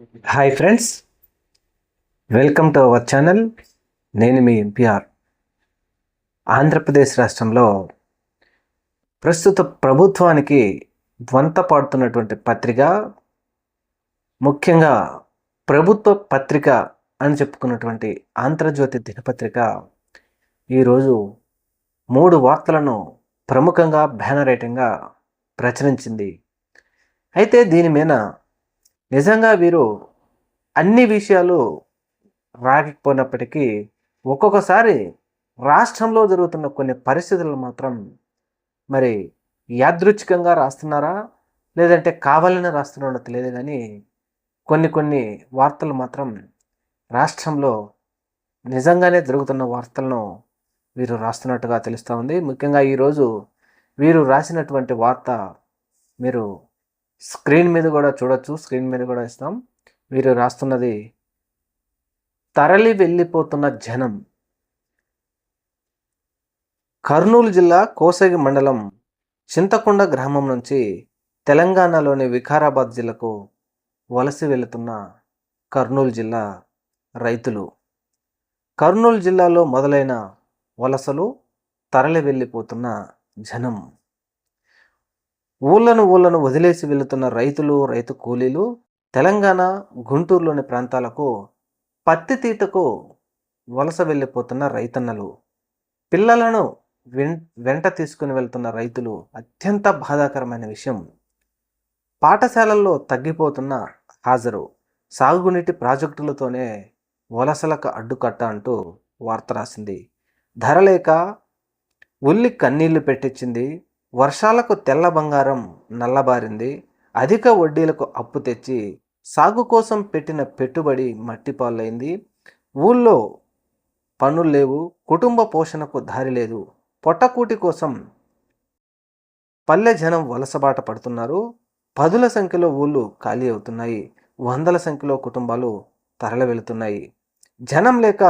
Hi friends welcome to our channel నేను మీ MPR Andhra Pradesh రాష్ట్రంలో ప్రస్తుత ప్రభుత్వానికి వంత పాడుతున్నటువంటి పత్రిక ముఖ్యంగా ప్రభుత్వ పత్రిక అని చెప్పుకున్నటువంటి ఆంధ్రజ్యోతి దినపత్రిక ఈరోజు మూడు వార్తలను ప్రముఖంగా బ్యానర్ ఐటంగా ప్రచురించింది. అయితే దీని మీద నిజంగా వీరు అన్ని విషయాలు రాకపోయినప్పటికీ ఒక్కొక్కసారి రాష్ట్రంలో జరుగుతున్న కొన్ని పరిస్థితులు మాత్రం మరి యాదృచ్ఛికంగా రాస్తున్నారా? లేదంటే కావాలని రాస్తున్నారో తెలియదు కానీ కొన్ని కొన్ని వార్తలు మాత్రం రాష్ట్రంలో నిజంగానే జరుగుతున్న వార్తలను వీరు రాస్తున్నట్టుగా తెలుస్తూ ఉంది. ముఖ్యంగా ఈరోజు వీరు రాసినటువంటి వార్త మీరు స్క్రీన్ మీద కూడా చూడొచ్చు స్క్రీన్ మీద కూడా ఇస్తాం. వీరు రాస్తున్నది తరలి వెళ్ళిపోతున్న జనం. కర్నూలు జిల్లా కోసగి మండలం చింతకొండ గ్రామం నుంచి తెలంగాణలోని వికారాబాద్ జిల్లాకు వలస వెళుతున్న కర్నూలు జిల్లా రైతులు. కర్నూలు జిల్లాలో మొదలైన వలసలు తరలి వెళ్ళిపోతున్న జనం. ఊళ్ళను ఊళ్ళను వదిలేసి వెళుతున్న రైతులు రైతు కూలీలు తెలంగాణ గుంటూరులోని ప్రాంతాలకు పత్తి తీతకు వలస వెళ్ళిపోతున్న రైతన్నలు. పిల్లలను వెం వెంట తీసుకుని వెళ్తున్న రైతులు అత్యంత బాధాకరమైన విషయం. పాఠశాలల్లో తగ్గిపోతున్న హాజరు. సాగునీటి ప్రాజెక్టులతోనే వలసలకు అడ్డుకట్ట అంటూ వార్త రాసింది. ధర లేక ఉల్లి కన్నీళ్ళు పెట్టించింది వర్షాలకు తెల్ల బంగారం నల్లబారింది. అధిక వడ్డీలకు అప్పు తెచ్చి సాగు కోసం పెట్టిన పెట్టుబడి మట్టిపాలైంది. ఊళ్ళో పనులు లేవు కుటుంబ పోషణకు దారి లేదు. పొట్టకూటి కోసం పల్లె జనం వలసబాట పడుతున్నారు. పదుల సంఖ్యలో ఊళ్ళు ఖాళీ అవుతున్నాయి. వందల సంఖ్యలో కుటుంబాలు తరలి వెళుతున్నాయి జనం లేక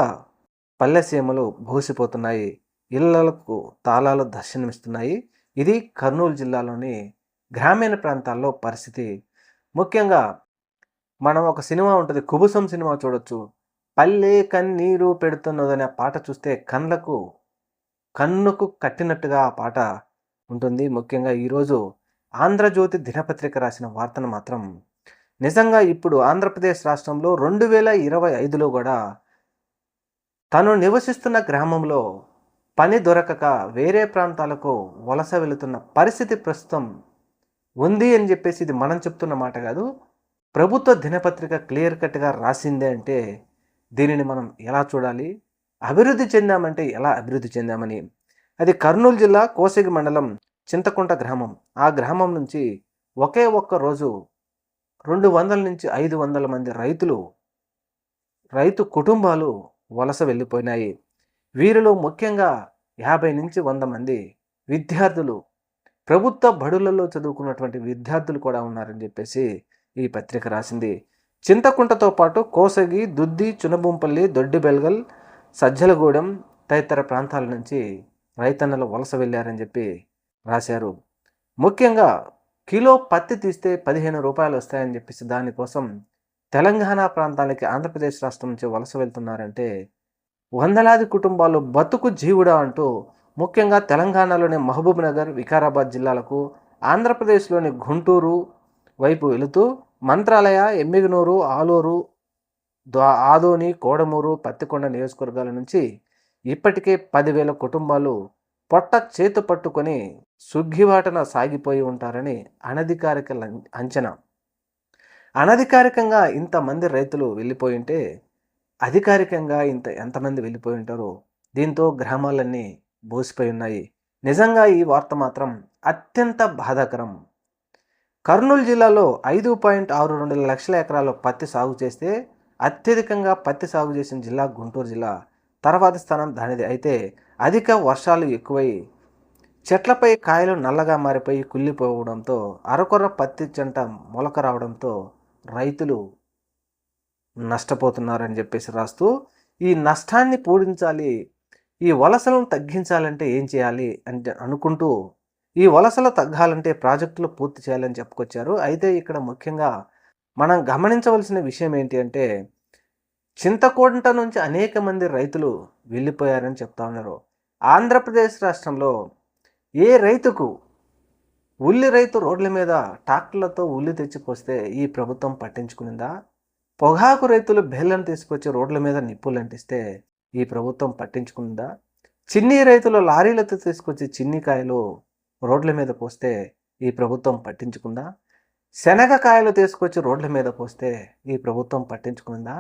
పల్లె సీమలు బోసిపోతున్నాయి ఇళ్ళకు తాళాలు దర్శనమిస్తున్నాయి. ఇది కర్నూలు జిల్లాలోని గ్రామీణ ప్రాంతాల్లో పరిస్థితి. ముఖ్యంగా మనం ఒక సినిమా ఉంటుంది కుబుసం సినిమా చూడొచ్చు. పల్లె కన్నీరు పెడుతున్నదనే పాట చూస్తే కళ్ళకు కన్నుకు కట్టినట్టుగా ఆ పాట ఉంటుంది. ముఖ్యంగా ఈరోజు ఆంధ్రజ్యోతి దినపత్రిక రాసిన వార్తను మాత్రం నిజంగా ఇప్పుడు ఆంధ్రప్రదేశ్ రాష్ట్రంలో రెండు వేల ఇరవై ఐదులో కూడా తను నివసిస్తున్న గ్రామంలో పని దొరకక వేరే ప్రాంతాలకు వలస వెళుతున్న పరిస్థితి ప్రస్తుతం ఉంది అని చెప్పేసి ఇది మనం చెప్తున్న మాట కాదు. ప్రభుత్వ దినపత్రిక క్లియర్ కట్గా రాసిందే అంటే దీనిని మనం ఎలా చూడాలి? అభివృద్ధి చెందామంటే ఎలా అభివృద్ధి చెందామని? అది కర్నూలు జిల్లా కోసిగి మండలం చింతకుంట గ్రామం. ఆ గ్రామం నుంచి ఒకే ఒక్క రోజు రెండు వందల నుంచి ఐదు వందల మంది రైతులు రైతు కుటుంబాలు వలస వెళ్ళిపోయినాయి. వీరిలో ముఖ్యంగా యాభై నుంచి వంద మంది విద్యార్థులు ప్రభుత్వ బడులలో చదువుకున్నటువంటి విద్యార్థులు కూడా ఉన్నారని చెప్పేసి ఈ పత్రిక రాసింది. చింతకుంటతో పాటు కోసగి దుద్ది చునబుంపల్లి దొడ్డిబెల్గల్ సజ్జలగూడెం తదితర ప్రాంతాల నుంచి రైతన్నలు వలస వెళ్ళారని చెప్పి రాశారు. ముఖ్యంగా కిలో పత్తి తీస్తే పదిహేను రూపాయలు వస్తాయని చెప్పేసి దానికోసం తెలంగాణ ప్రాంతానికి ఆంధ్రప్రదేశ్ రాష్ట్రం నుంచి వలస వెళ్తున్నారంటే వందలాది కుటుంబాలు బతుకు జీవుడా అంటూ ముఖ్యంగా తెలంగాణలోని మహబూబ్ నగర్ వికారాబాద్ జిల్లాలకు ఆంధ్రప్రదేశ్లోని గుంటూరు వైపు వెళుతూ మంత్రాలయ ఎమ్మిగనూరు ఆలూరు ద్వా ఆదోని కోడమూరు పత్తికొండ నియోజకవర్గాల నుంచి ఇప్పటికే పదివేల కుటుంబాలు పొట్ట చేతు పట్టుకొని సుగ్గివాటన సాగిపోయి ఉంటారని అనధికారిక లం- అంచనా. అనధికారికంగా ఇంతమంది రైతులు వెళ్ళిపోయింటే అధికారికంగా ఇంత ఎంతమంది వెళ్ళిపోయి ఉంటారో దీంతో గ్రామాలన్నీ బోసిపోయి ఉన్నాయి. నిజంగా ఈ వార్త మాత్రం అత్యంత బాధాకరం. కర్నూలు జిల్లాలో ఐదు పాయింట్ ఆరు రెండు లక్షల ఎకరాల పత్తి సాగు చేస్తే అత్యధికంగా పత్తి సాగు చేసిన జిల్లా గుంటూరు జిల్లా. తర్వాతి స్థానం దానిది. అయితే అధిక వర్షాలు ఎక్కువై చెట్లపై కాయలు నల్లగా మారిపోయి కుళ్ళిపోవడంతో అరకొర పత్తి చెంట మొలక రావడంతో రైతులు నష్టపోతున్నారని చెప్పేసి రాస్తూ ఈ నష్టాన్ని పూడించాలి ఈ వలసలను తగ్గించాలంటే ఏం చేయాలి అంటే అనుకుంటూ ఈ వలసలు తగ్గాలంటే ప్రాజెక్టులు పూర్తి చేయాలని చెప్పుకొచ్చారు. అయితే ఇక్కడ ముఖ్యంగా మనం గమనించవలసిన విషయం ఏంటి అంటే చింతకోంట నుంచి అనేక మంది రైతులు వెళ్ళిపోయారని చెప్తా ఉన్నారు. ఆంధ్రప్రదేశ్ రాష్ట్రంలో ఏ రైతుకు ఉల్లి రైతు రోడ్ల మీద ట్రాక్టర్లతో ఉల్లి తెచ్చిపోస్తే ఈ ప్రభుత్వం పట్టించుకునిందా? పొగాకు రైతులు బెల్లం తీసుకొచ్చి రోడ్ల మీద నిప్పులు అంటిస్తే ఈ ప్రభుత్వం పట్టించుకుందా? చిన్ని రైతులు లారీలతో తీసుకొచ్చి చిన్నికాయలు రోడ్ల మీద పోస్తే ఈ ప్రభుత్వం పట్టించుకుందా? శనగకాయలు తీసుకొచ్చి రోడ్ల మీద పోస్తే ఈ ప్రభుత్వం పట్టించుకుందా?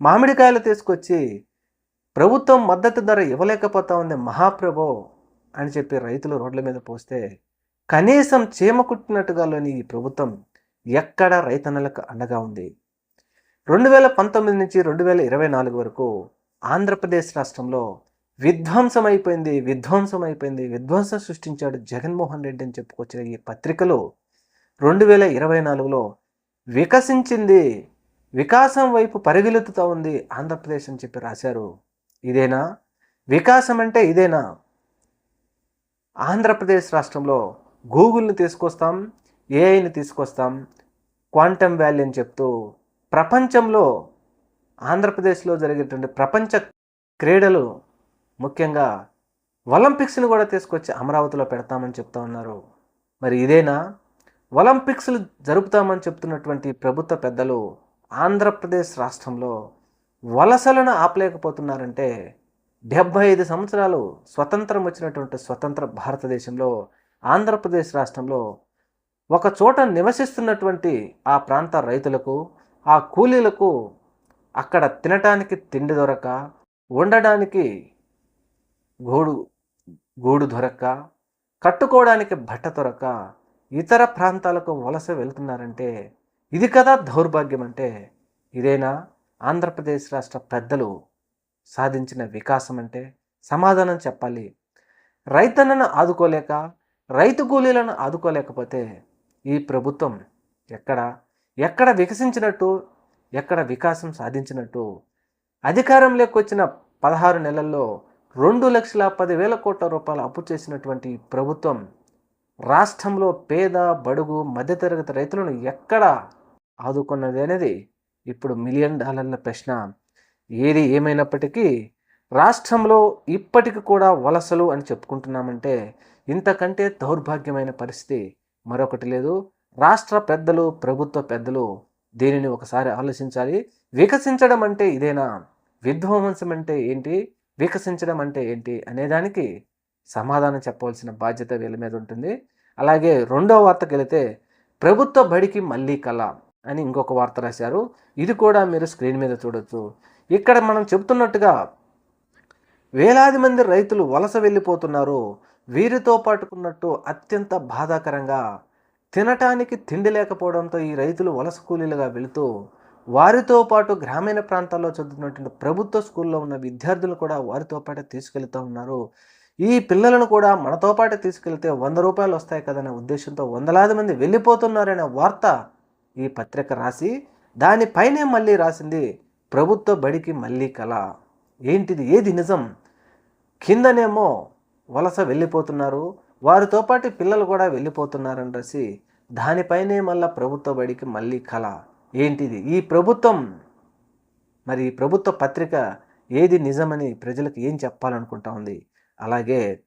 మామిడికాయలు తీసుకొచ్చి ప్రభుత్వం మద్దతు ధర ఇవ్వలేకపోతా ఉంది మహాప్రభో అని చెప్పి రైతులు రోడ్ల మీద పోస్తే కనీసం చీమ కుట్టినట్టుగాలోని ఈ ప్రభుత్వం ఎక్కడ రైతన్నలకు అండగా ఉంది. రెండు వేల పంతొమ్మిది నుంచి రెండు వేల ఇరవై నాలుగు వరకు ఆంధ్రప్రదేశ్ రాష్ట్రంలో విధ్వంసం అయిపోయింది విధ్వంసం అయిపోయింది విధ్వంసం సృష్టించాడు జగన్మోహన్ రెడ్డి అని చెప్పుకొచ్చిన ఈ పత్రికలు రెండు వేల ఇరవై నాలుగులో వికసించింది వికాసం వైపు పరిగెలుతుతూ ఉంది ఆంధ్రప్రదేశ్ అని చెప్పి రాశారు. ఇదేనా? వికాసం అంటే ఇదేనా? ఆంధ్రప్రదేశ్ రాష్ట్రంలో గూగుల్ని తీసుకొస్తాం ఏఐని తీసుకొస్తాం క్వాంటమ్ వ్యాలీ అని చెప్తూ ప్రపంచంలో ఆంధ్రప్రదేశ్లో జరిగేటువంటి ప్రపంచ క్రీడలు ముఖ్యంగా ఒలింపిక్స్ని కూడా తీసుకొచ్చి అమరావతిలో పెడతామని చెప్తా ఉన్నారు. మరి ఇదేనా? ఒలింపిక్స్లు జరుపుతామని చెప్తున్నటువంటి ప్రభుత్వ పెద్దలు ఆంధ్రప్రదేశ్ రాష్ట్రంలో వలసలను ఆపలేకపోతున్నారంటే డెబ్భై ఐదు సంవత్సరాలు స్వతంత్రం వచ్చినటువంటి స్వతంత్ర భారతదేశంలో ఆంధ్రప్రదేశ్ రాష్ట్రంలో ఒక చోట నివసిస్తున్నటువంటి ఆ ప్రాంత రైతులకు ఆ కూలీలకు అక్కడ తినటానికి తిండి దొరక ఉండడానికి గూడు గూడు దొరక్క కట్టుకోవడానికి బట్ట దొరక ఇతర ప్రాంతాలకు వలస వెళ్తున్నారంటే ఇది కదా దౌర్భాగ్యం అంటే ఇదేనా? ఆంధ్రప్రదేశ్ రాష్ట్ర పెద్దలు సాధించిన వికాసం అంటే సమాధానం చెప్పాలి. రైతన్నను ఆదుకోలేక రైతు కూలీలను ఆదుకోలేకపోతే ఈ ప్రభుత్వం ఎక్కడ? ఎక్కడ వికసించినట్టు ఎక్కడ వికాసం సాధించినట్టు అధికారంలోకి వచ్చిన పదహారు నెలల్లో రెండు లక్షల పదివేల కోట్ల రూపాయలు అప్పు చేసినటువంటి ప్రభుత్వం రాష్ట్రంలో పేద బడుగు మధ్యతరగతి రైతులను ఎక్కడ ఆదుకున్నది అనేది ఇప్పుడు మిలియన్ డాలర్ల ప్రశ్న. ఏది ఏమైనప్పటికీ రాష్ట్రంలో ఇప్పటికి కూడా వలసలు అని చెప్పుకుంటున్నామంటే ఇంతకంటే దౌర్భాగ్యమైన పరిస్థితి మరొకటి లేదు. రాష్ట్ర పెద్దలు ప్రభుత్వ పెద్దలు దీనిని ఒకసారి ఆలోచించాలి. వికసించడం అంటే ఇదేనా? విధ్వంసం అంటే ఏంటి? వికసించడం అంటే ఏంటి? అనేదానికి సమాధానం చెప్పవలసిన బాధ్యత వీళ్ళ మీద ఉంటుంది. అలాగే రెండో వార్తకి వెళితే ప్రభుత్వ బడికి మళ్ళీ కళ అని ఇంకొక వార్త రాశారు. ఇది కూడా మీరు స్క్రీన్ మీద చూడొచ్చు. ఇక్కడ మనం చెబుతున్నట్టుగా వేలాది మంది రైతులు వలస వెళ్ళిపోతున్నారు. వీరితో పాటుకున్నట్టు అత్యంత బాధాకరంగా తినటానికి తిండి లేకపోవడంతో ఈ రైతులు వలస కూలీలుగా వెళుతూ వారితో పాటు గ్రామీణ ప్రాంతాల్లో చదువుతున్నటువంటి ప్రభుత్వ స్కూల్లో ఉన్న విద్యార్థులు కూడా వారితో పాటు తీసుకెళ్తూ ఉన్నారు. ఈ పిల్లలను కూడా మనతో పాటు తీసుకెళ్తే వంద రూపాయలు వస్తాయి కదనే ఉద్దేశంతో వందలాది మంది వెళ్ళిపోతున్నారనే వార్త ఈ పత్రిక రాసి దానిపైనే మళ్ళీ రాసింది ప్రభుత్వ బడికి మళ్ళీ కళ ఏంటిది? ఏది నిజం? కిందనేమో వలస వెళ్ళిపోతున్నారు. వారితో పాటు పిల్లలు కూడా వెళ్ళిపోతున్నారని రాసి దానిపైనే మళ్ళా ప్రభుత్వ బడికి మళ్ళీ కళ ఏంటిది? ఈ ప్రభుత్వం మరి ఈ ప్రభుత్వ పత్రిక ఏది నిజమని ప్రజలకు ఏం చెప్పాలనుకుంటా ఉంది? అలాగే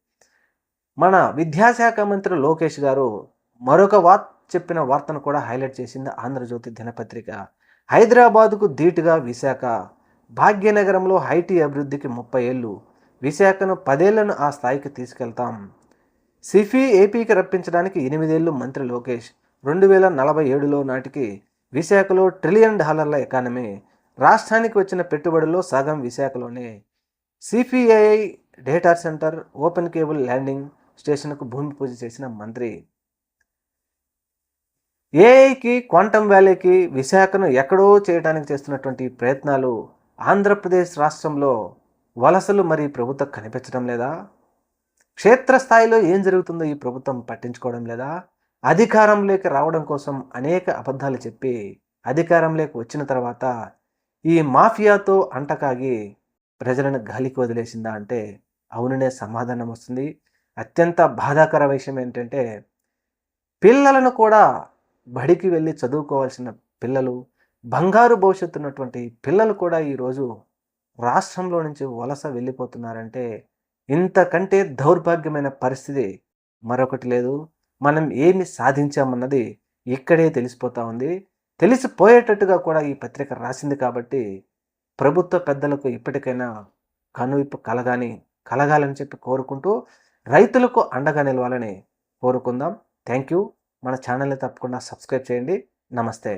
మన విద్యాశాఖ మంత్రి లోకేష్ గారు మరొక వార్త చెప్పిన వార్తను కూడా హైలైట్ చేసింది ఆంధ్రజ్యోతి దినపత్రిక. హైదరాబాదుకు ధీటుగా విశాఖ. భాగ్యనగరంలో హైటీ అభివృద్ధికి ముప్పై ఏళ్ళు. విశాఖను పదేళ్ళను ఆ స్థాయికి తీసుకెళ్తాం. సిఫీ ఏపీకి రప్పించడానికి ఎనిమిదేళ్ళు మంత్రి లోకేష్. రెండు వేల నలభై ఏడులో నాటికి విశాఖలో ట్రిలియన్ డాలర్ల ఎకానమీ. రాష్ట్రానికి వచ్చిన పెట్టుబడుల్లో సగం విశాఖలోనే. C P I I data center open cable landing స్టేషన్కు భూమి పూజ చేసిన మంత్రి. ఏఐకి క్వాంటమ్ వ్యాలీకి విశాఖను ఎక్కడో చేయడానికి చేస్తున్నటువంటి ప్రయత్నాలు ఆంధ్రప్రదేశ్ రాష్ట్రంలో వలసలు మరి ప్రభుత్వం కనిపించడం లేదా? క్షేత్రస్థాయిలో ఏం జరుగుతుందో ఈ ప్రభుత్వం పట్టించుకోవడం లేదా? అధికారంలోకి రావడం కోసం అనేక అబద్ధాలు చెప్పి అధికారంలోకి వచ్చిన తర్వాత ఈ మాఫియాతో అంటకాగి ప్రజలను గాలికి వదిలేసిందా అంటే అవుననే సమాధానం వస్తుంది. అత్యంత బాధాకర విషయం ఏంటంటే పిల్లలను కూడా బడికి వెళ్ళి చదువుకోవాల్సిన పిల్లలు బంగారు భవిష్యత్తు ఉన్నటువంటి పిల్లలు కూడా ఈరోజు రాష్ట్రంలో నుంచి వలస వెళ్ళిపోతున్నారంటే ఇంతకంటే దౌర్భాగ్యమైన పరిస్థితి మరొకటి లేదు. మనం ఏమి సాధించామన్నది ఇక్కడే తెలిసిపోతా ఉంది. తెలిసిపోయేటట్టుగా కూడా ఈ పత్రిక రాసింది కాబట్టి ప్రభుత్వ పెద్దలకు ఇప్పటికైనా కనువిప్పు కలగాని కలగాలని చెప్పి కోరుకుంటూ రైతులకు అండగా నిలవాలని కోరుకుందాం. థ్యాంక్ యూ మన ఛానల్ని తప్పకుండా సబ్స్క్రైబ్ చేయండి. నమస్తే.